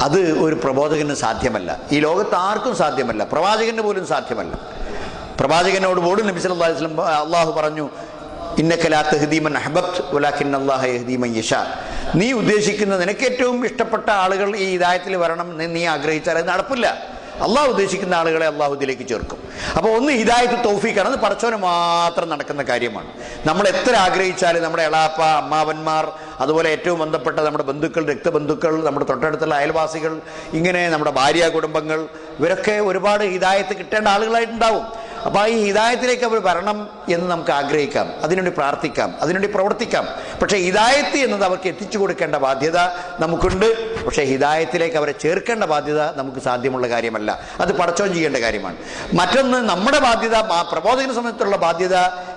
അത് ഒരു പ്രബോധകന് സാധ്യമല്ല. ഈ ലോകത്ത് ആർക്കും സാധ്യമല്ല. പ്രവാചകന് പോലും സാധ്യമല്ല. പ്രവാചകനോട് പോലും നബി സല്ലല്ലാഹു അലൈഹി വസല്ലം അള്ളാഹു പറഞ്ഞു ഇന്നക്കലാ തഹ്ദീമൻ അഹബബ്ത് വലാഖിൻ അല്ലാഹ യഹ്ദീമൻ യശാ. നീ ഉദ്ദേശിക്കുന്ന നിനക്കേറ്റവും ഇഷ്ടപ്പെട്ട ആളുകൾ ഈ ഇതായത്തിൽ വരണം എന്ന് നീ ആഗ്രഹിച്ചാൽ അത് നടപ്പില്ല. അള്ളാഹു ഉദ്ദേശിക്കുന്ന ആളുകളെ അള്ളാഹു ഇതിലേക്ക് ചേർക്കും. അപ്പോൾ ഒന്ന് ഹിദായത്ത് തൗഫീഖാണ്. അത് പടച്ചോന് മാത്രം നടക്കുന്ന കാര്യമാണ്. നമ്മൾ എത്ര ആഗ്രഹിച്ചാലും നമ്മുടെ എളാപ്പ അമ്മാവന്മാർ അതുപോലെ ഏറ്റവും ബന്ധപ്പെട്ട നമ്മുടെ ബന്ധുക്കൾ രക്തബന്ധുക്കൾ നമ്മുടെ തൊട്ടടുത്തുള്ള അയൽവാസികൾ ഇങ്ങനെ നമ്മുടെ ഭാര്യ കുടുംബങ്ങൾ ഇവരൊക്കെ ഒരുപാട് ഹിദായത്ത് കിട്ടേണ്ട ആളുകളായിട്ടുണ്ടാവും. അപ്പോൾ ഈ ഹിദായത്തിലേക്ക് അവർ വരണം എന്ന് നമുക്ക് ആഗ്രഹിക്കാം. അതിനുവേണ്ടി പ്രാർത്ഥിക്കാം. അതിനുവേണ്ടി പ്രവർത്തിക്കാം. പക്ഷേ ഹിദായത്ത് എന്നത് അവർക്ക് എത്തിച്ചു കൊടുക്കേണ്ട ബാധ്യത നമുക്കുണ്ട്. പക്ഷേ ഹിദായത്തിലേക്ക് അവരെ ചേർക്കേണ്ട ബാധ്യത നമുക്ക് സാധ്യമുള്ള കാര്യമല്ല. അത് പടച്ചോൻ ചെയ്യേണ്ട കാര്യമാണ്. മറ്റൊന്ന് നമ്മുടെ ബാധ്യത പ്രബോധന സമയത്തുള്ള ബാധ്യത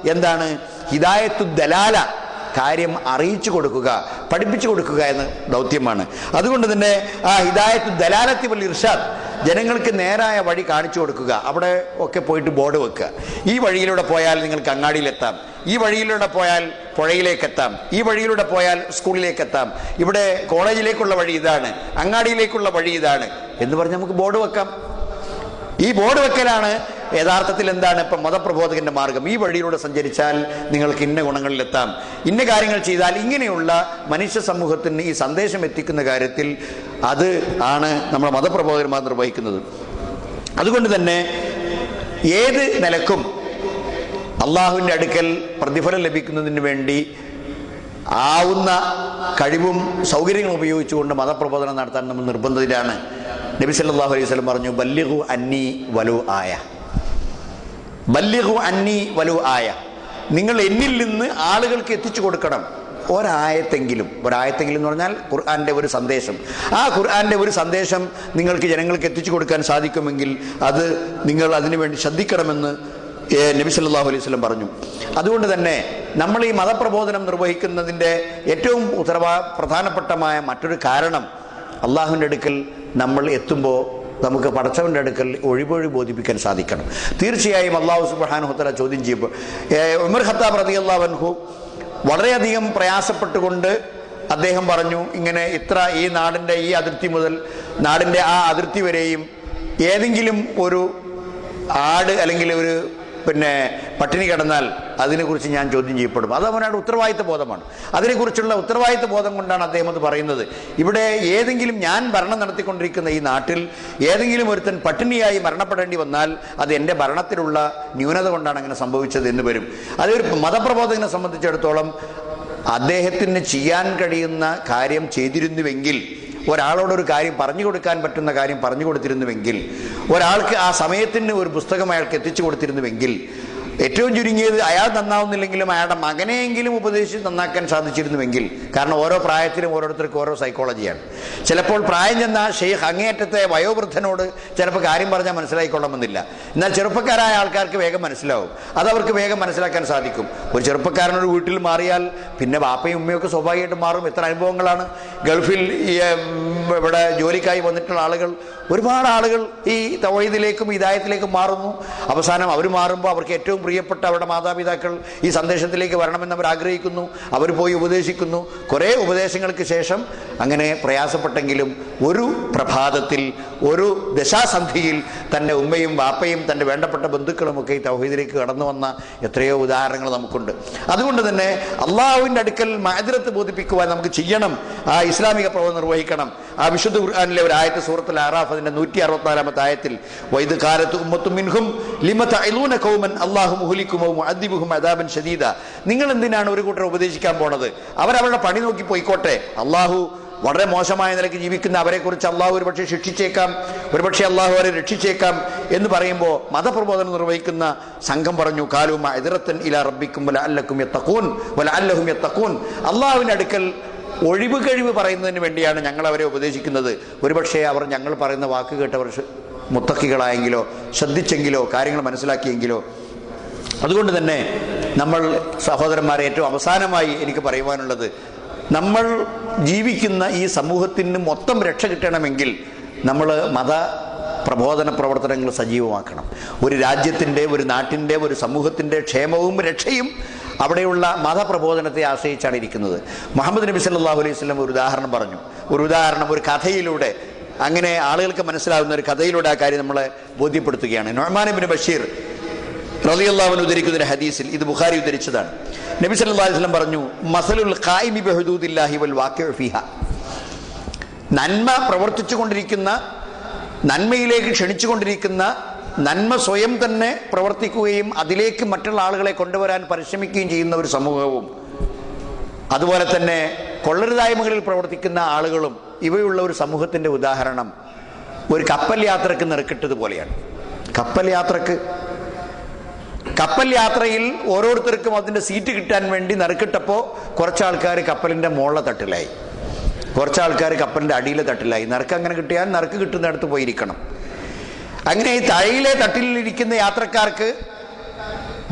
എന്താണ്? ഹിദായത്തു ദലാല കാര്യം അറിയിച്ചു കൊടുക്കുക പഠിപ്പിച്ചു കൊടുക്കുക എന്ന ദൗത്യമാണ്. അതുകൊണ്ട് തന്നെ ആ ഹിദായത്ത് ദലാലത്തി വൽ ഇർഷാദ് ജനങ്ങൾക്ക് നേരായ വഴി കാണിച്ചു കൊടുക്കുക. അവിടെ ഒക്കെ പോയിട്ട് ബോർഡ് വെക്കുക. ഈ വഴിയിലൂടെ പോയാൽ നിങ്ങൾക്ക് അങ്ങാടിയിലെത്താം. ഈ വഴിയിലൂടെ പോയാൽ പുഴയിലേക്ക് എത്താം ഈ വഴിയിലൂടെ പോയാൽ സ്കൂളിലേക്ക് എത്താം ഇവിടെ കോളേജിലേക്കുള്ള വഴി ഇതാണ്. അങ്ങാടിയിലേക്കുള്ള വഴി ഇതാണ്. എന്ന് പറഞ്ഞ് നമുക്ക് ബോർഡ് വെക്കാം. ഈ ബോർഡ് വെക്കലാണ് യഥാർത്ഥത്തിൽ എന്താണ് ഇപ്പം മതപ്രബോധകന്റെ മാർഗം? ഈ വഴിയിലൂടെ സഞ്ചരിച്ചാൽ നിങ്ങൾക്ക് ഇന്ന ഗുണങ്ങളിലെത്താം. ഇന്ന കാര്യങ്ങൾ ചെയ്താൽ ഇങ്ങനെയുള്ള മനുഷ്യ സമൂഹത്തിന് ഈ സന്ദേശം എത്തിക്കുന്ന കാര്യത്തിൽ അത് ആണ് നമ്മുടെ മതപ്രബോധകന്മാർ നിർവഹിക്കുന്നത്. അതുകൊണ്ട് തന്നെ ഏത് നിലക്കും അള്ളാഹുവിന്റെ അടുക്കൽ പ്രതിഫലം ലഭിക്കുന്നതിന് വേണ്ടി ആവുന്ന കഴിവും സൗകര്യങ്ങളും ഉപയോഗിച്ചുകൊണ്ട് മതപ്രബോധനം നടത്താൻ നമ്മൾ നിർബന്ധിതരാണ്. നബി സല്ലല്ലാഹു അലൈഹി പറഞ്ഞു ബല്ലിഹു അന്നി വലു ആയ. ബല്ലിഹു അന്നി വലു ആയ. നിങ്ങൾ എന്നിൽ നിന്ന് ആളുകൾക്ക് എത്തിച്ചു കൊടുക്കണം. ഒരായത്തെങ്കിലും ഒരായത്തെങ്കിലും എന്ന് പറഞ്ഞാൽ ഖുർആാന്റെ ഒരു സന്ദേശം. ആ ഖുർആാന്റെ ഒരു സന്ദേശം നിങ്ങൾക്ക് ജനങ്ങൾക്ക് എത്തിച്ചു കൊടുക്കാൻ സാധിക്കുമെങ്കിൽ അത് നിങ്ങൾ അതിനുവേണ്ടി ശ്രദ്ധിക്കണമെന്ന് നബി സല്ലല്ലാഹു അലൈഹി സ്വലം പറഞ്ഞു. അതുകൊണ്ട് തന്നെ നമ്മൾ ഈ മതപ്രബോധനം നിർവഹിക്കുന്നതിന്റെ ഏറ്റവും ഉത്തരവാ പ്രധാനപ്പെട്ടമായ മറ്റൊരു കാരണം അള്ളാഹുവിന്റെ അടുക്കൽ നമ്മൾ എത്തുമ്പോൾ നമുക്ക് പടച്ചവന്റെ അടുക്കൽ ഒഴിവൊഴി ബോധിപ്പിക്കാൻ സാധിക്കണം. തീർച്ചയായും അള്ളാഹു സുബാനുഹത്തല ചോദ്യം ചെയ്യുമ്പോൾ ഉമർ ഖത്താബ് റതി അള്ളാഹു വളരെയധികം പ്രയാസപ്പെട്ടുകൊണ്ട് അദ്ദേഹം പറഞ്ഞു ഇങ്ങനെ ഇത്ര ഈ നാടിന്റെ ഈ അതിർത്തി മുതൽ നാടിന്റെ ആ അതിർത്തി വരെയും ഏതെങ്കിലും ഒരു ആട് അല്ലെങ്കിൽ ഒരു പിന്നെ പട്ടിണി കിടന്നാൽ അതിനെക്കുറിച്ച് ഞാൻ ചോദ്യം ചെയ്യപ്പെടും. അത് അവനോട് ഉത്തരവാദിത്ത ബോധമാണ്. അതിനെക്കുറിച്ചുള്ള ഉത്തരവാദിത്ത ബോധം കൊണ്ടാണ് അദ്ദേഹം അത് പറയുന്നത്. ഇവിടെ ഏതെങ്കിലും ഞാൻ ഭരണം നടത്തിക്കൊണ്ടിരിക്കുന്ന ഈ നാട്ടിൽ ഏതെങ്കിലും ഒരുത്തൻ പട്ടിണിയായി മരണപ്പെടേണ്ടി വന്നാൽ അത് എന്റെ ഭരണത്തിലുള്ള ന്യൂനത കൊണ്ടാണ് അങ്ങനെ സംഭവിച്ചത് എന്ന് വരും. അതൊരു മതപ്രബോധകനെ സംബന്ധിച്ചിടത്തോളം അദ്ദേഹത്തിന് ചെയ്യാൻ കഴിയുന്ന കാര്യം ചെയ്തിരുന്നുവെങ്കിൽ ഒരാളോട് ഒരു കാര്യം പറഞ്ഞു കൊടുക്കാൻ പറ്റുന്ന കാര്യം പറഞ്ഞു കൊടുത്തിരുന്നുവെങ്കിൽ ഒരാൾക്ക് ആ സമയത്തിന് ഒരു പുസ്തകം അയാൾക്ക് എത്തിച്ചു കൊടുത്തിരുന്നുവെങ്കിൽ ഏറ്റവും ചുരുങ്ങിയത് അയാൾ നന്നാവുന്നില്ലെങ്കിലും അയാളുടെ മകനെയെങ്കിലും ഉപദേശിച്ച് നന്നാക്കാൻ സാധിച്ചിരുന്നുവെങ്കിൽ കാരണം ഓരോ പ്രായത്തിലും ഓരോരുത്തർക്കും ഓരോ സൈക്കോളജിയാണ് ചിലപ്പോൾ പ്രായം ചെന്ന ഷെയ്ഖ് അങ്ങേയറ്റത്തെ വയോവൃദ്ധനോട് ചിലപ്പോൾ കാര്യം പറഞ്ഞാൽ മനസ്സിലായിക്കൊള്ളണമെന്നില്ല. എന്നാൽ ചെറുപ്പക്കാരായ ആൾക്കാർക്ക് വേഗം മനസ്സിലാവും. അതവർക്ക് വേഗം മനസ്സിലാക്കാൻ സാധിക്കും. ഒരു ചെറുപ്പക്കാരനൊരു വീട്ടിൽ മാറിയാൽ പിന്നെ വാപ്പയും ഉമ്മയൊക്കെ സ്വാഭാവികമായിട്ട് മാറും. ഇത്ര അനുഭവങ്ങളാണ്. ഗൾഫിൽ ഇവിടെ ജോലിക്കായി വന്നിട്ടുള്ള ആളുകൾ ഒരുപാട് ആളുകൾ ഈ തവഹീദിലേക്കും ഹിദായത്തിലേക്കും മാറുന്നു. അവസാനം അവർ മാറുമ്പോൾ അവർക്ക് ഏറ്റവും പ്രിയപ്പെട്ട അവരുടെ മാതാപിതാക്കൾ ഈ സന്ദേശത്തിലേക്ക് വരണമെന്ന് അവർ ആഗ്രഹിക്കുന്നു. അവർ പോയി ഉപദേശിക്കുന്നു. കുറേ ഉപദേശങ്ങൾക്ക് ശേഷം അങ്ങനെ പ്രയാസപ്പെട്ടെങ്കിലും ഒരു പ്രഭാതത്തിൽ ഒരു ദശാസന്ധിയിൽ തന്റെ ഉമ്മയും വാപ്പയും തന്റെ വേണ്ടപ്പെട്ട ബന്ധുക്കളുമൊക്കെ ഈ തൗഹീദിലേക്ക് കടന്നു വന്ന എത്രയോ ഉദാഹരണങ്ങൾ നമുക്കുണ്ട്. അതുകൊണ്ട് തന്നെ അള്ളാഹുവിന്റെ അടുക്കൽ മാതിരത്ത് ബോധിപ്പിക്കുവാൻ നമുക്ക് ചെയ്യണം. ആ ഇസ്ലാമിക പ്രവം നിർവഹിക്കണം. ആ വിശുദ്ധ ഖുർആാനിലെ ഒരു ആയത്ത് സൂറത്തുൽ ആറാഫ് അതിന്റെ നൂറ്റി അറുപത്തിനാലാമത്തെ ആയത്തിൽ വൈദ് കാലത്ത് ഉമ്മത്തും മിൻഹും ലിമ അയലൂന ഖൗമൻ അല്ലാഹു മുഹ്ലിക്കുമോ മുഅദ്ദിബുഹും അദാബൻ ഷദീദ നിങ്ങൾ എന്തിനാണ് ഒരു കൂട്ടർ ഉപദേശിക്കാൻ പോണത്? അവരവരുടെ പണി നോക്കി പോയിക്കോട്ടെ. അള്ളാഹു വളരെ മോശമായ നിലയ്ക്ക് ജീവിക്കുന്ന അവരെക്കുറിച്ച് അള്ളാഹു ഒരുപക്ഷെ ശിക്ഷിച്ചേക്കാം ഒരുപക്ഷെ അള്ളാഹു അവരെ രക്ഷിച്ചേക്കാം എന്ന് പറയുമ്പോൾ മതപ്രബോധനം നിർവഹിക്കുന്ന സംഘം പറഞ്ഞു കാലുമ എതിരത്തൻ ഇല റബ്ബിക്കും വല അല്ലക്കും എത്തക്കൂൻ വല അല്ലഹും എത്തക്കൂൻ അള്ളാഹുവിന്റെ അടുക്കൽ ഒഴിവ് കഴിവ് പറയുന്നതിന് വേണ്ടിയാണ് ഞങ്ങൾ അവരെ ഉപദേശിക്കുന്നത്. ഒരുപക്ഷെ അവർ ഞങ്ങൾ പറയുന്ന വാക്ക് കേട്ടവർ മുത്തക്കികളായെങ്കിലോ ശ്രദ്ധിച്ചെങ്കിലോ കാര്യങ്ങൾ മനസ്സിലാക്കിയെങ്കിലോ. അതുകൊണ്ട് തന്നെ നമ്മൾ സഹോദരന്മാരെ ഏറ്റവും അവസാനമായി എനിക്ക് പറയുവാനുള്ളത് നമ്മൾ ജീവിക്കുന്ന ഈ സമൂഹത്തിന് മൊത്തം രക്ഷ കിട്ടണമെങ്കിൽ നമ്മൾ മത പ്രബോധന പ്രവർത്തനങ്ങൾ സജീവമാക്കണം. ഒരു രാജ്യത്തിന്റെ ഒരു നാട്ടിന്റെ ഒരു സമൂഹത്തിന്റെ ക്ഷേമവും രക്ഷയും അവിടെയുള്ള മതപ്രബോധനത്തെ ആശ്രയിച്ചാണ് ഇരിക്കുന്നത്. മുഹമ്മദ് നബി സല്ലാഹു അലൈഹി സ്വലം ഒരു ഉദാഹരണം പറഞ്ഞു. ഒരു ഉദാഹരണം ഒരു കഥയിലൂടെ അങ്ങനെ ആളുകൾക്ക് മനസ്സിലാവുന്ന ഒരു കഥയിലൂടെ ആ കാര്യം നമ്മളെ ബോധ്യപ്പെടുത്തുകയാണ്. നൊഹ്മാൻ ബിൻ ബഷീർ അൻഹു ഉദ്ധരിക്കുന്ന ഒരു ഹദീസിൽ ഇത് ബുഖാരി ഉദ്ധരിച്ചതാണ്. നബി സല്ലല്ലാഹു അലൈഹി വസല്ലം പറഞ്ഞു മസലുൽ ഖായിമി ബിഹുദൂദില്ലാഹി വൽ വാഖിഉ ഫീഹ. നന്മ പ്രവർത്തിച്ചു കൊണ്ടിരിക്കുന്ന നന്മയിലേക്ക് ക്ഷണിച്ചുകൊണ്ടിരിക്കുന്ന നന്മ സ്വയം തന്നെ പ്രവർത്തിക്കുകയും അതിലേക്ക് മറ്റുള്ള ആളുകളെ കൊണ്ടുവരാൻ പരിശ്രമിക്കുകയും ചെയ്യുന്ന ഒരു സമൂഹവും അതുപോലെ തന്നെ കൊള്ളരുതായ്മകളിൽ പ്രവർത്തിക്കുന്ന ആളുകളും ഇവയുള്ള ഒരു സമൂഹത്തിന്റെ ഉദാഹരണം ഒരു കപ്പൽ യാത്രയ്ക്ക് നിറക്കിട്ടതുപോലെയാണ്. കപ്പൽ യാത്രയ്ക്ക് കപ്പൽ യാത്രയിൽ ഓരോരുത്തർക്കും അതിന്റെ സീറ്റ് കിട്ടാൻ വേണ്ടി നറുക്കിട്ടപ്പോൾ കുറച്ചാൾക്കാർ കപ്പലിന്റെ മുകളിലെ തട്ടിലായി. കുറച്ചാൾക്കാർ കപ്പലിന്റെ അടിയിലെ തട്ടിലായി. നറുക്ക് അങ്ങനെ കിട്ടിയാൽ നറുക്ക് കിട്ടുന്നിടത്ത് പോയിരിക്കണം. അങ്ങനെ ഈ താഴയിലെ തട്ടിലിരിക്കുന്ന യാത്രക്കാർക്ക്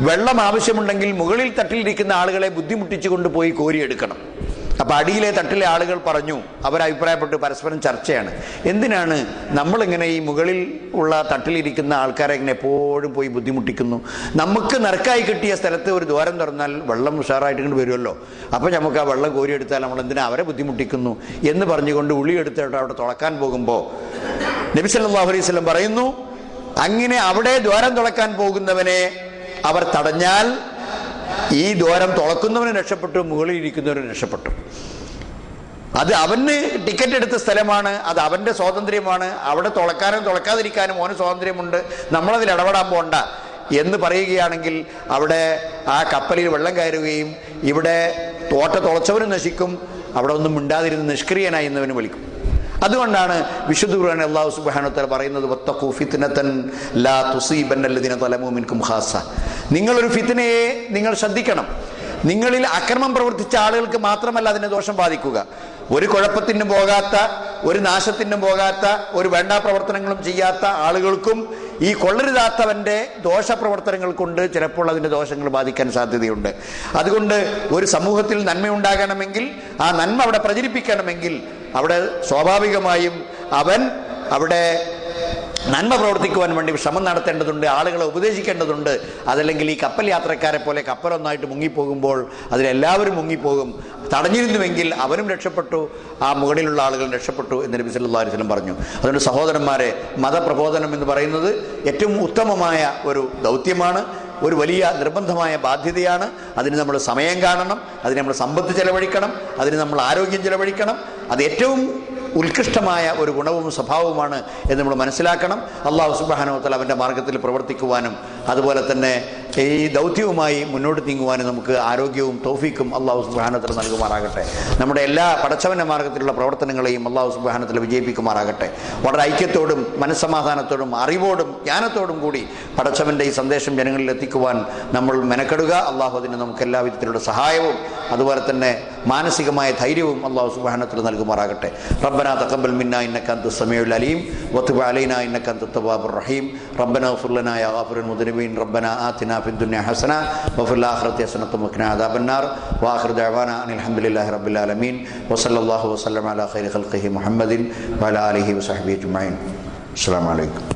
വെള്ളം ആവശ്യമുണ്ടെങ്കിൽ മുകളിൽ തട്ടിലിരിക്കുന്ന ആളുകളെ ബുദ്ധിമുട്ടിച്ചുകൊണ്ട് പോയി കോരിയെടുക്കണം. അപ്പൊ അടിയിലെ തട്ടിലെ ആളുകൾ പറഞ്ഞു അവരഭിപ്രായപ്പെട്ട് പരസ്പരം ചർച്ചയാണ്. എന്തിനാണ് നമ്മളിങ്ങനെ ഈ മുകളിൽ ഉള്ള തട്ടിലിരിക്കുന്ന ആൾക്കാരെ ഇങ്ങനെ എപ്പോഴും പോയി ബുദ്ധിമുട്ടിക്കുന്നു? നമുക്ക് നിരക്കായി കിട്ടിയ സ്ഥലത്ത് ഒരു ദ്വാരം തുറന്നാൽ വെള്ളം ഉഷാറായിട്ട് ഇങ്ങോട്ട് വരുമല്ലോ. അപ്പോൾ നമുക്ക് ആ വെള്ളം കോരിയെടുത്താൽ നമ്മൾ എന്തിനാ അവരെ ബുദ്ധിമുട്ടിക്കുന്നു എന്ന് പറഞ്ഞുകൊണ്ട് ഉളി എടുത്തിട്ട് അവിടെ തുളക്കാൻ പോകുമ്പോൾ നബി സല്ലല്ലാഹു അലൈഹി വസല്ലം പറയുന്നു അങ്ങനെ അവിടെ ദ്വാരം തുളക്കാൻ പോകുന്നവനെ അവർ തടഞ്ഞാൽ ഈ ദ്വാരം തുളക്കുന്നവന് രക്ഷപ്പെട്ടു മുകളിൽ ഇരിക്കുന്നവന് രക്ഷപ്പെട്ടു. അത് അവന് ടിക്കറ്റ് എടുത്ത സ്ഥലമാണ് അത് അവന്റെ സ്വാതന്ത്ര്യമാണ്. അവിടെ തുളക്കാനും തുളക്കാതിരിക്കാനും ഓന് സ്വാതന്ത്ര്യമുണ്ട്. നമ്മളതിൽ ഇടപെടാൻ പോണ്ട എന്ന് പറയുകയാണെങ്കിൽ അവിടെ ആ കപ്പലിൽ വെള്ളം കയറുകയും ഇവിടെ തോട്ട തുളച്ചവനും നശിക്കും അവിടെ ഒന്നും മിണ്ടാതിരുന്ന് നിഷ്ക്രിയനായി എന്നവന് വിളിക്കും. അതുകൊണ്ടാണ് വിശുദ്ധ ഖുർആൻ അള്ളാഹു സുബ്ഹാനഹു പറയുന്നത് വത്തഖു ഫിത്നതൻ ലാ തുസീബന്നല്ലദീന തലമു മിൻകും ഖാസ നിങ്ങളൊരു ഫിത്നയെ നിങ്ങൾ ശ്രദ്ധിക്കണം. നിങ്ങളിൽ അക്രമം പ്രവർത്തിച്ച ആളുകൾക്ക് മാത്രമല്ല അതിനെ ദോഷം ബാധിക്കുക. ഒരു കുഴപ്പത്തിനും പോകാത്ത ഒരു നാശത്തിനും പോകാത്ത ഒരു വേണ്ടാ പ്രവർത്തനങ്ങളും ചെയ്യാത്ത ആളുകൾക്കും ഈ കൊള്ളരുതാത്തവന്റെ ദോഷപ്രവർത്തനങ്ങൾ കൊണ്ട് ചിലപ്പോൾ അതിന്റെ ദോഷങ്ങൾ ബാധിക്കാൻ സാധ്യതയുണ്ട്. അതുകൊണ്ട് ഒരു സമൂഹത്തിൽ നന്മയുണ്ടാകണമെങ്കിൽ ആ നന്മ അവിടെ പ്രചരിപ്പിക്കണമെങ്കിൽ അവിടെ സ്വാഭാവികമായും അവൻ അവിടെ നന്മ പ്രവർത്തിക്കുവാൻ വേണ്ടി ശ്രമം നടത്തേണ്ടതുണ്ട് ആളുകളെ ഉപദേശിക്കേണ്ടതുണ്ട്. അതല്ലെങ്കിൽ ഈ കപ്പൽ യാത്രക്കാരെ പോലെ കപ്പലൊന്നായിട്ട് മുങ്ങിപ്പോകുമ്പോൾ അതിലെല്ലാവരും മുങ്ങിപ്പോകും. തടഞ്ഞിരുന്നുവെങ്കിൽ അവനും രക്ഷപ്പെട്ടു ആ മുകളിലുള്ള ആളുകളും രക്ഷപ്പെട്ടു എന്ന് നബി സല്ലാ അലൈഹി വസല്ലം പറഞ്ഞു. അതുകൊണ്ട് സഹോദരന്മാരെ മതപ്രബോധനം എന്ന് പറയുന്നത് ഏറ്റവും ഉത്തമമായ ഒരു ദൗത്യമാണ് ഒരു വലിയ നിർബന്ധമായ ബാധ്യതയാണ്. അതിന് നമ്മൾ സമയം കാണണം അതിന് നമ്മൾ സമ്പത്ത് ചെലവഴിക്കണം അതിന് നമ്മൾ ആരോഗ്യം ചെലവഴിക്കണം. അത് ഏറ്റവും ഉത്കൃഷ്ടമായ ഒരു ഗുണവും സ്വഭാവവുമാണ് എന്ന് നമ്മൾ മനസ്സിലാക്കണം. അള്ളാഹു സുബാനോത്തല അവന്റെ മാർഗത്തിൽ പ്രവർത്തിക്കുവാനും അതുപോലെ തന്നെ ഈ ദൗത്യവുമായി മുന്നോട്ട് നീങ്ങുവാനും നമുക്ക് ആരോഗ്യവും തോഫിക്കും അള്ളാഹു സുബാനത്തിൽ നൽകുമാറാകട്ടെ. നമ്മുടെ എല്ലാ പടച്ചവന്റെ മാർഗത്തിലുള്ള പ്രവർത്തനങ്ങളെയും അള്ളാഹു സുബാനത്തിൽ വിജയിപ്പിക്കുമാറാകട്ടെ. വളരെ ഐക്യത്തോടും മനസ്സമാധാനത്തോടും അറിവോടും ജ്ഞാനത്തോടും കൂടി പടച്ചവന്റെ ഈ സന്ദേശം ജനങ്ങളിൽ എത്തിക്കുവാൻ നമ്മൾ മെനക്കെടുക. അള്ളാഹു അതിന് നമുക്ക് എല്ലാവിധത്തിലുള്ള സഹായവും അതുപോലെ തന്നെ മാനസികമായ ധൈര്യവും അള്ളാഹു സുബാനത്തിൽ നൽകുമാറാകട്ടെ. റബ്ബന തക്കബൽ മിന്ന ഇന്നക്കാന്ത് സമയുൽ അലീം വത്തുബ അലീന ഇന്നക്കാന്ത് തവാബുർ റഹീം. റബ്ബന ഫുല്ലനായ ആഫുറിൻ മുദനബീൻ റബ്ബന ആത്തിന في الدنيا حسنة وفي الآخرة حسنة وقنا عذاب النار وآخر دعوانا أن الحمد لله رب العالمين وصلى الله وسلم على خير خلقه محمد وعلى آله وصحبه أجمعين. السلام عليكم.